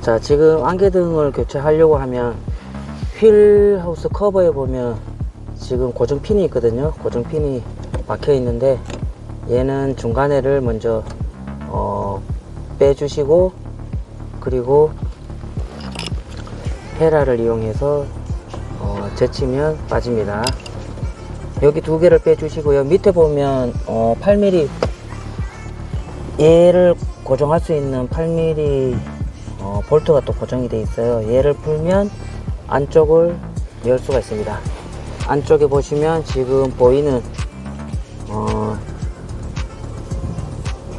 자 지금 안개등을 교체하려고 하면 휠 하우스 커버에 보면 지금 고정핀이 있거든요. 고정핀이 막혀 있는데 얘는 중간에를 먼저 어, 빼주시고 그리고 헤라를 이용해서 어, 제치면 빠집니다. 여기 두 개를 빼주시고요. 밑에 보면 어, 8mm 얘를 고정할 수 있는 8mm 어, 볼트가 또 고정이 되어 있어요. 얘를 풀면 안쪽을 열 수가 있습니다. 안쪽에 보시면 지금 보이는 어,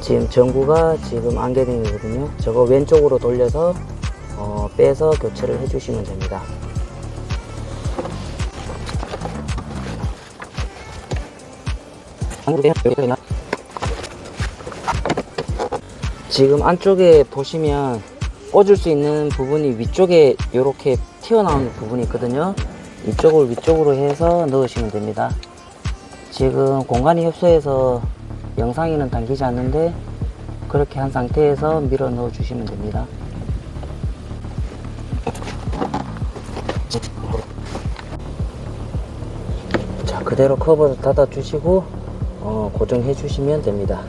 지금 전구가 지금 안개등이거든요. 저거 왼쪽으로 돌려서 어, 빼서 교체를 해주시면 됩니다. 지금 안쪽에 보시면 꽂을 수 있는 부분이 위쪽에 이렇게 튀어나오는 부분이 있거든요. 이쪽을 위쪽으로 해서 넣으시면 됩니다. 지금 공간이 협소해서 영상에는 당기지 않는데 그렇게 한 상태에서 밀어 넣어 주시면 됩니다. 자, 그대로 커버 닫아 주시고 어, 고정해 주시면 됩니다.